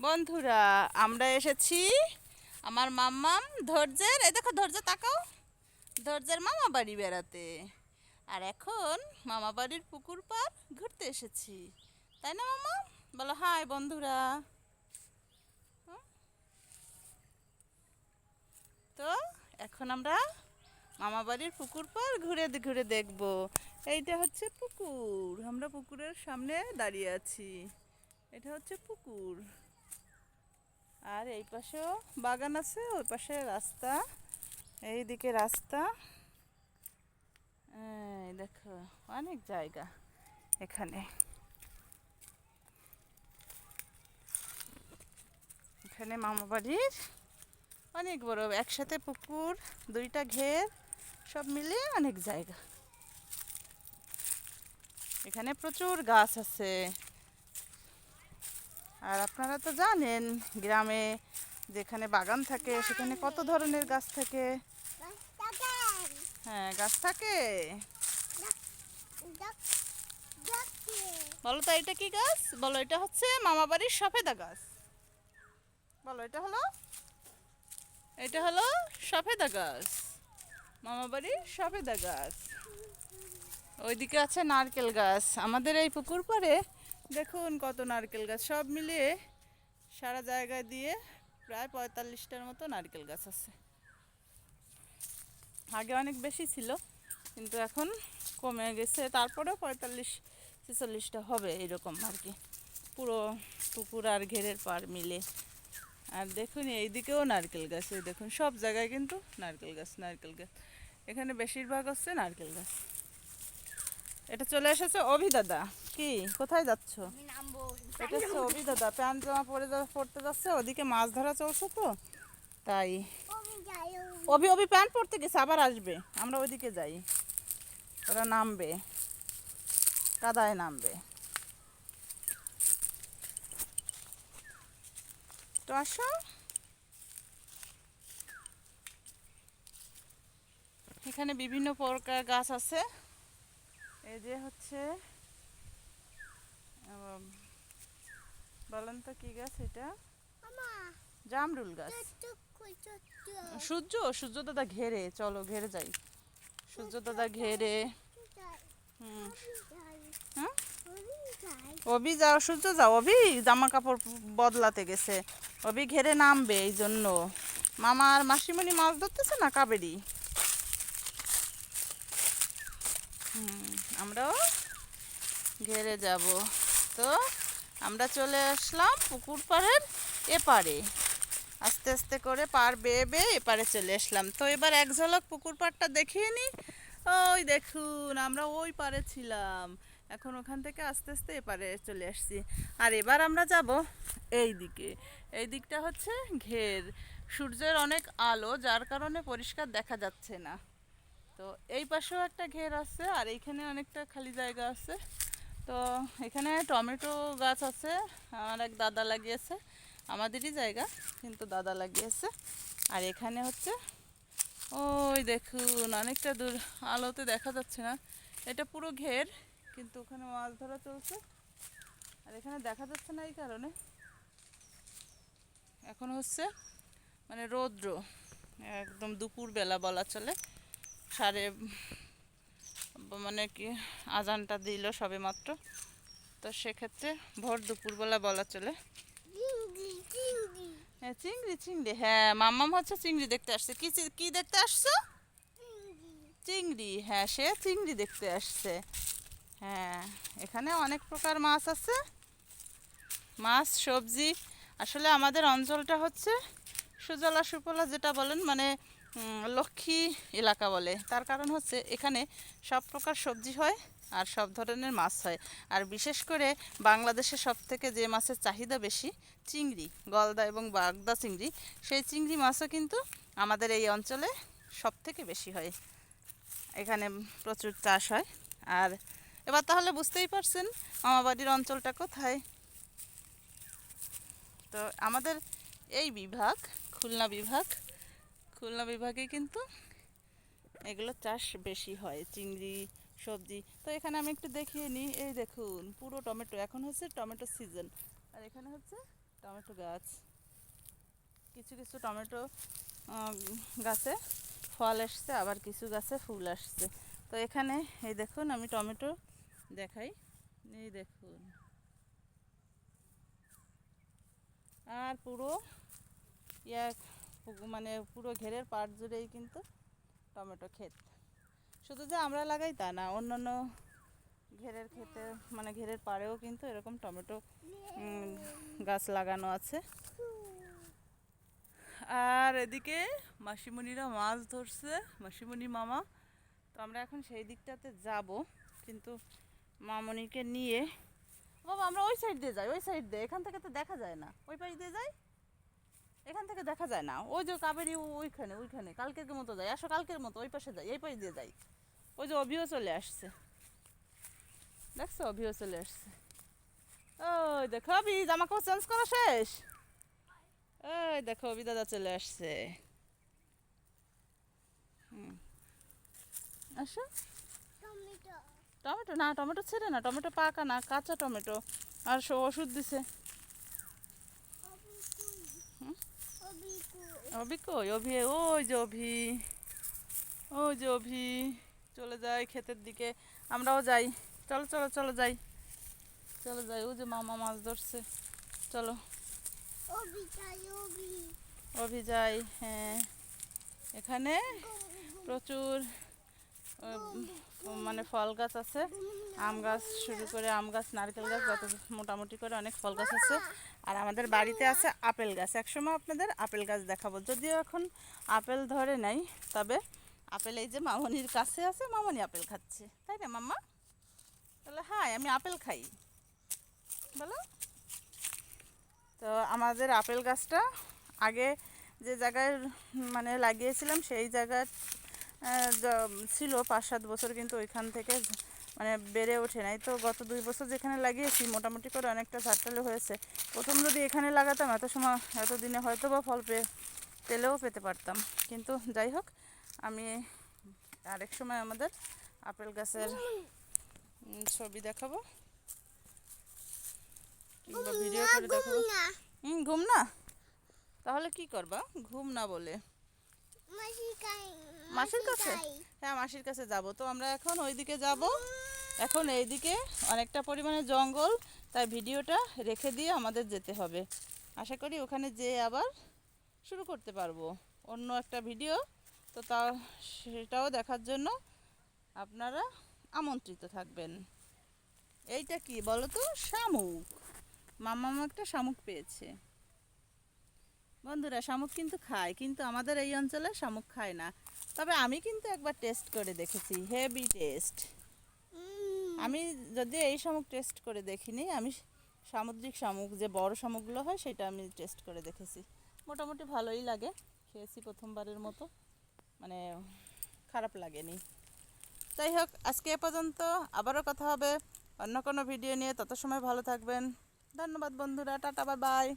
বন্ধুরা, আমরা এসেছি আমার মাম্মাম ধৈর্যের, এই দেখো ধৈর্য তাকাও, ধৈর্যের মামা বাড়ি বেড়াতে। আর এখন মামা বাড়ির পুকুর পার ঘুরতে এসেছি। তাই না মামা বলো হাই বন্ধুরা? তো এখন আমরা মামা বাড়ির পুকুর পার ঘুরে ঘুরে দেখব। এইটা হচ্ছে পুকুর। আমরা পুকুরের সামনে দাঁড়িয়ে আছি। এটা হচ্ছে পুকুর। আর এই পাশেও বাগান আছে, ওই পাশে রাস্তা এইদিকে রাস্তা। দেখো, অনেক জায়গা এখানে। এখানে মামা বাড়ির অনেক বড়, একসাথে পুকুর, দুইটা ঘের, সব মিলে অনেক জায়গা। এখানে প্রচুর গাছ আছে। আর আপনারা তো জানেন, গ্রামে যেখানে বাগান থাকে, সেখানে কত ধরনের গাছ থাকে? হ্যাঁ গাছ থাকে। বলো তো, এটা কি গাছ? বলো, এটা হচ্ছে মামা বাড়ির সফেদা গাছ। বলো, এটা হলো? এটা হলো সফেদা গাছ। মামা বাড়ির সফেদা গাছ। ওইদিকে আছে নারকেল গাছ। আমাদের এই পুকুর পাড়ে দেখুন কত নারকেল গাছ। সব মিলিয়ে সারা জায়গায় দিয়ে প্রায় পঁয়তাল্লিশটার মতো নারকেল গাছ আছে। আগে অনেক বেশি ছিল, কিন্তু এখন কমে গেছে। তারপরেও পঁয়তাল্লিশ, ছেচল্লিশটা হবে এরকম আর কি। পুরো পুকুর আর ঘেরের পার মিলে। আর দেখুন, এইদিকেও নারকেল গাছ, এই দেখুন, সব জায়গায় কিন্তু নারকেল গাছ নারকেল গাছ। এখানে বেশিরভাগ হচ্ছে নারকেল গাছ। এটা চলে এসেছে অভি দাদা। কি? কোথায় যাচ্ছ? এটা দাদা, প্যান্ট জামা পরে পরতে যাচ্ছে, ওদিকে মাছ ধরা চলছে তো, তাই। অভি অভি প্যান্ট পরতে গেছে, আবার আসবে, আমরা ওইদিকে যাই। ওরা নামবে, কাদায় নামবে। তো আসো। এখানে বিভিন্ন প্রকার গাছ আছে। এই যে হচ্ছে বলেন তো কি গাছ এটা? জামরুল গাছ। সূর্য? সূর্য দাদা ঘেরে। চলো ঘেরে যাই। সূর্য দাদা ঘেরে। হুম। হ্যাঁ? অভি যাও সূর্য যাও। অভি জামা কাপড় বদলাতে গেছে। অভি ঘেরে নামবে এই জন্য মামা আর মাসিমণি মাছ ধরতেছে না কাবেরি? হুম, আমরাও ঘেরে যাব। তো আমরা চলে আসলাম পুকুর পাড়ের এপারে। আস্তে আস্তে করে পার বেয়ে বেয়ে এপারে চলে আসলাম। তো এবার এক ঝলক পুকুর পাড়টা দেখিয়ে নি। ওই দেখুন, আমরা ওই পারে ছিলাম। এখন ওখান থেকে আস্তে আস্তে এপারে চলে আসছি। আর এবার আমরা যাব এই দিকে। এই দিকটা হচ্ছে ঘের। সূর্যের অনেক আলো, যার কারণে পরিষ্কার দেখা যাচ্ছে না। তো এই পাশেও একটা ঘের আছে, আর এইখানে অনেকটা খালি জায়গা আছে। তো এখানে টমেটো গাছ আছে, আমার এক দাদা লাগিয়েছে, আমাদেরই জায়গা, কিন্তু দাদা লাগিয়েছে। আর এখানে হচ্ছে, ওই দেখুন, অনেকটা দূর, আলোতে দেখা যাচ্ছে না। এটা পুরো ঘের, কিন্তু ওখানে মাছ ধরা চলছে। আর এখানে দেখা যাচ্ছে না এই কারণে। এখন হচ্ছে মানে রৌদ্র, একদম দুপুরবেলা বলা চলে, সাড়ে মানে কি, আজানটা দিল সবে মাত্র। তো সেক্ষেত্রে ভোর দুপুরবেলা বলা চলে। হ্যাঁ চিংড়ি চিংড়ি। হ্যাঁ মাম্মাম হচ্ছে চিংড়ি দেখতে আসছে। কি কি দেখতে আসছো? চিংড়ি। হ্যাঁ সে চিংড়ি দেখতে আসছে। হ্যাঁ এখানে অনেক প্রকার মাছ আছে। মাছ, সবজি। আসলে আমাদের অঞ্চলটা হচ্ছে সুজলা সুফলা যেটা বলেন মানে লক্ষ্মী এলাকা বলে। তার কারণ হচ্ছে এখানে সব প্রকার সবজি হয় আর সব ধরনের মাছ হয়। আর বিশেষ করে বাংলাদেশে সব থেকে যে মাছের চাহিদা বেশি চিংড়ি, গলদা এবং বাগদা চিংড়ি। সেই চিংড়ি মাছও কিন্তু আমাদের এই অঞ্চলে সব থেকে বেশি হয়। এখানে প্রচুর চাষ হয়। আর এবার তাহলে বুঝতেই পারছেন মামাবাড়ির অঞ্চলটা কোথায়। তো আমাদের এই বিভাগ, খুলনা বিভাগ খুলনা বিভাগে কিন্তু এগুলো চাষ বেশি হয়, চিংড়ি, সবজি। তো এখানে আমি একটু দেখিয়ে নিই। এই দেখুন, পুরো টমেটো। এখন হচ্ছে টমেটো সিজন আর এখানে হচ্ছে টমেটো গাছ। কিছু কিছু টমেটো গাছে ফল এসছে, আবার কিছু গাছে ফুল আসছে। তো এখানে, এই দেখুন, আমি টমেটো দেখাই। এই দেখুন। আর পুরো, ইয়া মানে পুরো ঘেরের পাট জুড়েই কিন্তু টমেটো ক্ষেত। শুধু যে আমরা লাগাই তা না, অন্যান্য ঘেরের ক্ষেতে মানে ঘেরের পাড়েও কিন্তু এরকম টমেটো গাছ লাগানো আছে। আর এদিকে মাসিমণিরা মাছ ধরছে, মাসিমণি মামা। তো আমরা এখন সেই দিকটাতে যাব, কিন্তু মামনিকে নিয়ে। বাবা, আমরা ওই সাইড দিয়ে যাই, ওই সাইড দিয়ে, এখান থেকে তো দেখা যায় না। ওই পাশ দিয়ে যাই? এখান থেকে দেখা যায় না। ওই যে কাবেরি ওইখানে ওইখানে কালকের মতো যাই। আসো কালকের মতো ওই পাশে যাই এই পাশ দিয়ে যাই। ওই যে অভিও চলে আসছে। দেখছ অভিও চলে আসছে। ওই দেখো অভি জামা কাপড় চেঞ্জ করা শেষ? ওই দেখো অভি দাদা চলে আসছে। হুম। আসো। টমেটো। টমেটো? না টমেটো ছেড়ে না টমেটো পাকা না কাঁচা টমেটো। আর সব ওষুধ দিছে হুম? অভি কই? অভি ওই যে অভি। ওই যে অভি। চলে যায় ক্ষেতের দিকে। আমরাও যাই। চলো চলো চলো যাই। চলো যাই। ওই যে মামা মাছ ধরছে। চলো। অভি যাই হ্যাঁ। এখানে প্রচুর মানে ফল গাছ আছে। আম গাছ শুরু করে আম গাছ, নারকেল গাছ, যত মোটামুটি করে অনেক ফল গাছ আছে। আর আমাদের বাড়িতে আছে আপেল গাছ। একসময় আপনাদের আপেল গাছ দেখাবো। যদিও এখন আপেল ধরে নাই, তবে আপেল এই যে মামনির কাছে আছে, মামনি আপেল খাচ্ছে। তাই না, মাম্মা? তাহলে হ্যাঁ আমি আপেল খাই। বলো। তো আমাদের আপেল গাছটা আগে যে জায়গায় মানে লাগিয়েছিলাম, সেই য- ছিল পাঁচ সাত বছর কিন্তু ওইখান থেকে মানে বেড়ে ওঠে নাই। তো গত দুই বছর যেখানে লাগিয়েছি মোটামুটি করে অনেকটা ঝাড়টালে হয়েছে। প্রথম যদি এখানে লাগাতাম এত সময় এতদিনে হয়তো বা ফল পেয়ে পেলেও পেতে পারতাম। কিন্তু যাই হোক আমি আরেক সময় আমাদের আপেল গাছের ছবি দেখাবো। কিংবা ভিডিও করে দেখাবো। হুম ঘুম না? তাহলে কি করবা? ঘুম না বলে। মাসির কাছে? হ্যাঁ মাসির কাছে যাব। তো আমরা এখন ওইদিকে যাব। এখন এইদিকে অনেকটা পরিমাণে জঙ্গল তাই ভিডিওটা রেখে দিয়ে আমাদের যেতে হবে। আশা করি ওখানে যেয়ে আবার শুরু করতে পারব। অন্য একটা ভিডিও তো তা সেটাও দেখার জন্য আপনারা আমন্ত্রিত থাকবেন। এইটা কি বলো তো? শামুক। মামা একটা শামুক পেয়েছে। বন্ধুরা শামুক কিন্তু খায় কিন্তু আমাদের এই অঞ্চলে শামুক খায় না। তবে আমি কিন্তু একবার টেস্ট করে দেখেছি হেভি টেস্ট আমি যদি এই শামুক টেস্ট করে দেখিনি আমি সামুদ্রিক শামুক যে বড় শামুকগুলো হয় সেটা আমি টেস্ট করে দেখেছি। মোটামুটি ভালোই লাগে খেয়েছি প্রথমবারের মতো। মানে খারাপ লাগেনি। যাই হোক আজকে এ পর্যন্ত আবারও কথা হবে অন্য কোনো ভিডিও নিয়ে। তত সময় ভালো থাকবেন। ধন্যবাদ বন্ধুরা টাটা বাই বাই